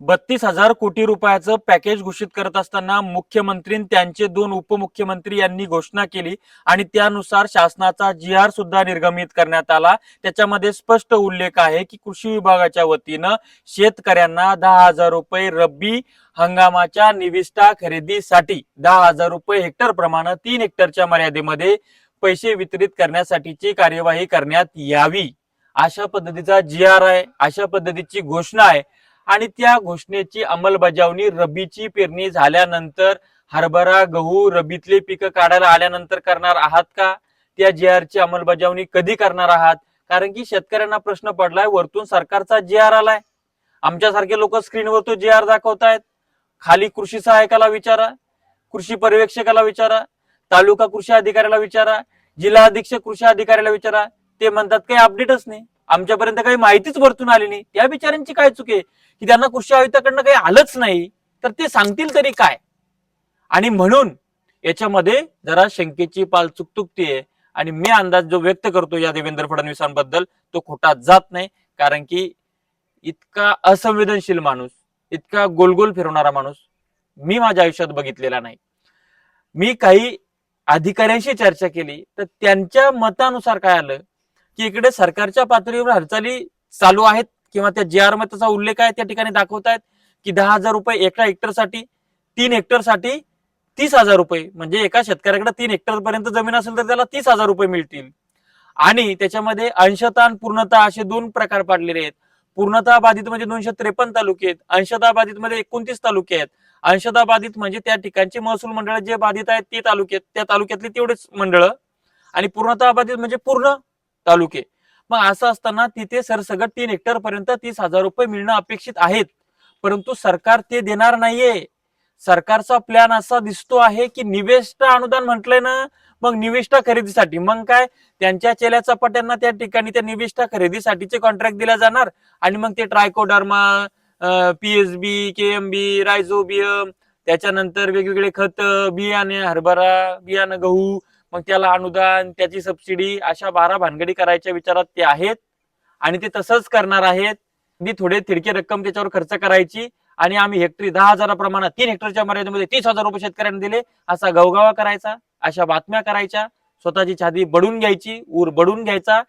बत्तीस हजार कोटी रुपयाचं पॅकेज घोषित करत असताना मुख्यमंत्री त्यांचे दोन उपमुख्यमंत्री यांनी घोषणा केली आणि त्यानुसार शासनाचा जी आर सुद्धा निर्गमित करण्यात आला. त्याच्यामध्ये स्पष्ट उल्लेख आहे की कृषी विभागाच्या वतीनं शेतकऱ्यांना दहा हजार रुपये रब्बी हंगामाच्या निविष्ठा खरेदीसाठी दहा हजार रुपये हेक्टर प्रमाणे तीन हेक्टरच्या मर्यादेमध्ये पैसे वितरित करण्यासाठीची कार्यवाही करण्यात यावी. अशा पद्धतीचा जी आर आहे अशा पद्धतीची घोषणा आहे. आणि त्या घोषणेची अंमलबजावणी रबीची पेरणी झाल्यानंतर हरभरा गहू रबीतले पिकं काढायला आल्यानंतर करणार आहात का? त्या जे ची अंमलबजावणी कधी करणार आहात? कारण की शेतकऱ्यांना प्रश्न पडलाय वरतून सरकारचा जे आर आलाय. आमच्यासारखे लोक स्क्रीनवर तो जे आर दाखवतायत. खाली कृषी सहायकाला विचारा कृषी पर्यवेक्षकाला विचारा तालुका कृषी अधिकाऱ्याला विचारा जिल्हा अधीक्षक कृषी अधिकाऱ्याला विचारा. ते म्हणतात काही अपडेटच नाही. आमच्यापर्यंत काही माहितीच वरतून आली नाही. त्या बिचाऱ्यांची काय चुके की त्यांना कृषी आयुक्ताकडनं काही आलंच नाही तर ते सांगतील तरी काय? आणि म्हणून याच्यामध्ये जरा शंकेची पाल चुकचुकतीये आणि मी अंदाज जो व्यक्त करतो या देवेंद्र फडणवीसांबद्दल तो खोटा जात नाही. कारण की इतका असंवेदनशील माणूस इतका गोलगोल फिरवणारा माणूस मी माझ्या आयुष्यात बघितलेला नाही. मी काही अधिकाऱ्यांशी चर्चा केली तर त्यांच्या मतानुसार काय आलं? की इकडे सरकारच्या पातळीवर हालचाली चालू आहेत किंवा त्या जी आरमध्ये त्याचा उल्लेख आहे त्या ठिकाणी दाखवतायत की दहा हजार रुपये एका हेक्टरसाठी तीन हेक्टरसाठी तीस हजार रुपये. म्हणजे एका शेतकऱ्याकडे तीन हेक्टर पर्यंत जमीन असेल तर त्याला तीस हजार रुपये मिळतील. आणि त्याच्यामध्ये अंशता आणि पूर्णता असे दोन प्रकार पाडलेले आहेत. पूर्णता बाधित म्हणजे दोनशे त्रेपन्न तालुके आहेत. अंशता बाधित मध्ये एकोणतीस तालुके आहेत. अंशता बाधित म्हणजे त्या ठिकाणची महसूल मंडळ जे बाधित आहेत ते तालुक्यात त्या तालुक्यातली तेवढेच मंडळ. आणि पूर्णता बाधित म्हणजे पूर्ण तालुके. मग असं असताना तिथे सरसगट तीन हेक्टर पर्यंत तीस हजार रुपये मिळणं अपेक्षित आहेत. परंतु सरकार ते देणार नाहीये. सरकारचा प्लॅन असा दिसतो आहे की निवेष्ट अनुदान म्हटलंय ना मग निविष्ठा खरेदीसाठी. मग काय? त्यांच्या चेल्या चपाट्यांना त्या ठिकाणी त्या निविष्ठा खरेदीसाठीचे कॉन्ट्रॅक्ट दिला जाणार आणि मग ते ट्रायकोडर्मा पीएसबी केएमबी रायझोबियम त्याच्यानंतर वेगवेगळे खत बियाणे हरभरा बियाणं गहू मग त्याला अनुदान त्याची सबसिडी अशा बारा भानगडी करायच्या विचारात ते आहेत आणि ते तसंच करणार आहेत. मी थोडे थिडकी रक्कम त्याच्यावर खर्च करायची आणि आम्ही हेक्टरी दहा हजाराप्रमाणे तीन हेक्टरच्या मर्यादेमध्ये तीस हजार रुपये शेतकऱ्यांना दिले. असा गवगावा करायचा अशा बातम्या करायच्या. स्वतःची छादी बडून घ्यायची ऊर बडून घ्यायचा.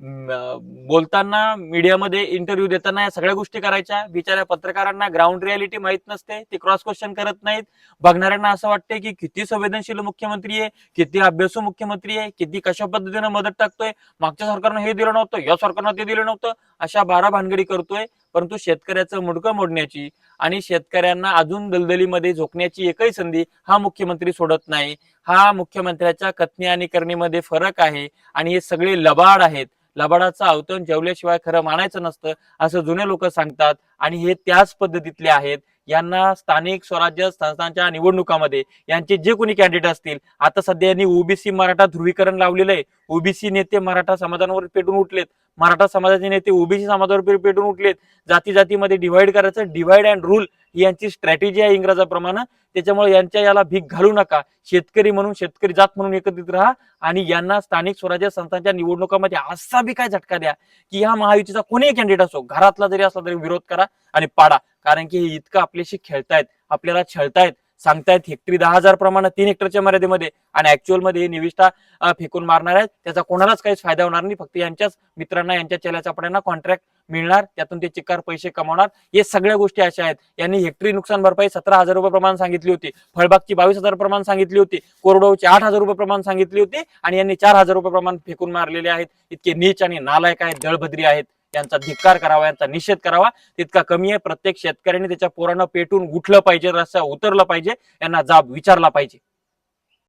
बोलताना मीडियामध्ये इंटरव्ह्यू देताना या सगळ्या गोष्टी करायच्या. बिचाऱ्या पत्रकारांना ग्राउंड रियालिटी माहीत नसते. ते क्रॉस क्वेश्चन करत नाहीत. बघणाऱ्यांना असं वाटतंय की किती संवेदनशील मुख्यमंत्री आहे किती अभ्यासू मुख्यमंत्री आहे किती कशा पद्धतीने मदत टाकतोय. मागच्या सरकारनं हे दिलं नव्हतं या सरकारनं ते दिलं नव्हतं. अशा बारा भानगडी करतोय. परंतु शेतकऱ्याचं मुडकं मोडण्याची आणि शेतकऱ्यांना अजून दलदलीमध्ये झोकण्याची एकही संधी हा मुख्यमंत्री सोडत नाही. हा मुख्यमंत्र्याच्या कथनी आणि करणीमध्ये फरक आहे. आणि हे सगळे लबाड आहेत. लबाडाचं आवतण जेवल्याशिवाय खरं मानायचं नसतं असं जुने लोक सांगतात. आणि हे त्याच पद्धतीतले आहेत. यांना स्थानिक स्वराज्य संस्थांच्या निवडणुकामध्ये यांचे जे कोणी कॅन्डिडेट असतील आता सध्या यांनी ओबीसी मराठा ध्रुवीकरण लावलेलं आहे. ओबीसी नेते मराठा समाजांवर पेटून उठलेत. मराठा समाजाचे नेते ओबीसी समाजावर पेटून उठलेत. जाती जातीमध्ये डिव्हाइड करायचं डिव्हाइड अँड रूल ही यांची स्ट्रॅटेजी आहे इंग्रजाप्रमाणे. त्याच्यामुळे यांच्या याला भीक घालू नका. शेतकरी म्हणून शेतकरी जात म्हणून एकत्रित राहा आणि यांना स्थानिक स्वराज्य संस्थांच्या निवडणुकामध्ये असा बी काय झटका द्या की ह्या महायुतीचा कोणीही कॅन्डिडेट असो घरातला जरी असला तरी विरोध करा आणि पाडा. कारण की हे इतकं आपल्याशी खेळतायत आपल्याला छळतायत सांगतायत हेक्टरी दहा हजार प्रमाणे तीन हेक्टरच्या मर्यादेमध्ये आणि ऍक्च्युअलमध्ये हे निविष्ठा फेकून मारणार आहेत. त्याचा कोणालाच काहीच फायदा होणार नाही. फक्त यांच्याच मित्रांना यांच्या चेल्या चपड्यांना कॉन्ट्रॅक्ट मिळणार. त्यातून ते चिकार पैसे कमावणार. हे सगळ्या गोष्टी अशा आहेत. यांनी हेक्टरी नुकसान भरपाई सतरा हजार रुपये प्रमाण सांगितली होती. फळबागची बावीस हजार प्रमाण सांगितली होती. कोरडोची आठ हजार रुपये प्रमाण सांगितली होती आणि यांनी चार हजार रुपये प्रमाण फेकून मारलेले आहेत. इतके नीच आणि नालायक आहेत दळभद्री आहेत. यांचा धिक्कार करावा यांचा निषेध करावा. तितका कमी आहे. प्रत्येक शेतकऱ्याने त्याच्या पोरांना पेटून उठलं पाहिजे रस्ता उतरलं पाहिजे यांना जाब विचारला पाहिजे.